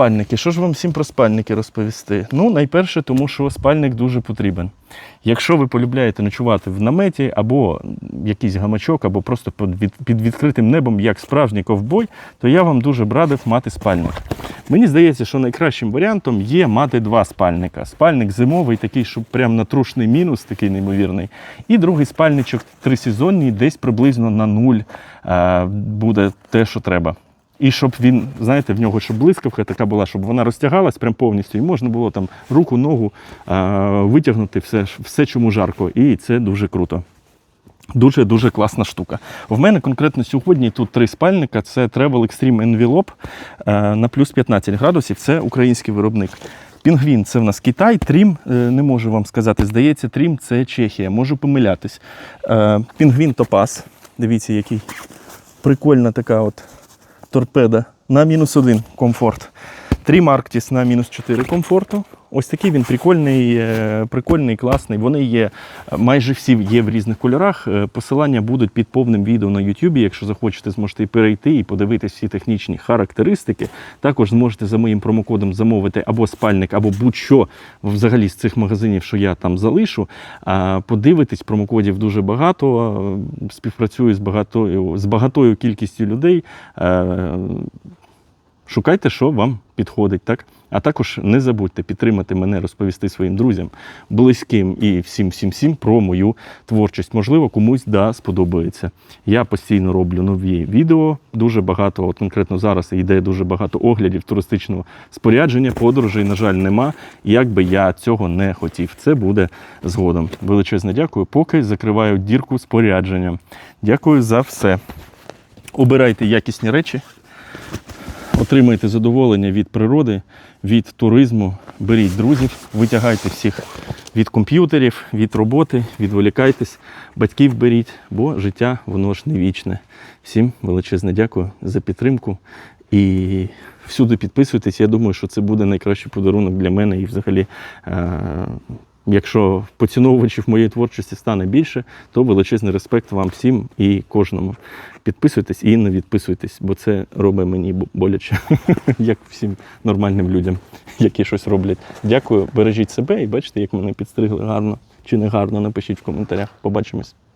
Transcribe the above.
спальники. Що ж вам всім про спальники розповісти? Ну, найперше, тому що спальник дуже потрібен. Якщо ви полюбляєте ночувати в наметі або якийсь гамачок, або просто під, від- під відкритим небом, як справжній ковбой, то я вам дуже б радив мати спальник. Мені здається, що найкращим варіантом є мати два спальника. Спальник зимовий, такий, щоб прям на трушний мінус, такий неймовірний. І другий спальничок трисезонний, десь приблизно на нуль е, буде те, що треба. І щоб він, знаєте, в нього щоб блискавка така була, щоб вона розтягалась прям повністю, і можна було там руку, ногу е, витягнути, все, все чому жарко. І це дуже круто. Дуже дуже класна штука. В мене конкретно сьогодні тут три спальника: це Travel Extreme Envelope е, на плюс 15 градусів. Це український виробник. Пінгвін це в нас Китай, Трім, е, не можу вам сказати. Здається, Трім це Чехія. Можу помилятись. Е, Пінгвін Топас. Дивіться, який прикольна така от торпеда на мінус один комфорт. Трім Арктіс на мінус 4 комфорту. Ось такий він прикольний, е, прикольний, класний. Вони є е, майже всі є в різних кольорах. Е, Посилання будуть під повним відео на YouTube. Якщо захочете, зможете перейти і подивитися всі технічні характеристики. Також зможете за моїм промокодом замовити або спальник, або будь-що взагалі з цих магазинів, що я там залишу. Подивитись, промокодів дуже багато. Співпрацюю з багатою, з багатою кількістю людей. Шукайте, що вам підходить, так? А також не забудьте підтримати мене, розповісти своїм друзям, близьким і всім всім всім про мою творчість. Можливо, комусь да сподобається. Я постійно роблю нові відео. Дуже багато, от конкретно зараз йде дуже багато оглядів туристичного спорядження, подорожей, на жаль, нема. Як би я цього не хотів. Це буде згодом. Величезне дякую. Поки закриваю дірку спорядження. Дякую за все. Обирайте якісні речі. Отримайте задоволення від природи, від туризму, беріть друзів, витягайте всіх від комп'ютерів, від роботи, відволікайтесь, батьків беріть, бо життя воно ж не вічне. Всім величезне дякую за підтримку і всюди підписуйтесь. Я думаю, що це буде найкращий подарунок для мене і взагалі. Якщо поціновувачів моєї творчості стане більше, то величезний респект вам всім і кожному. Підписуйтесь і не відписуйтесь, бо це робить мені боляче, як всім нормальним людям, які щось роблять. Дякую, бережіть себе і бачите, як мене підстригли гарно чи не гарно. Напишіть в коментарях. Побачимось.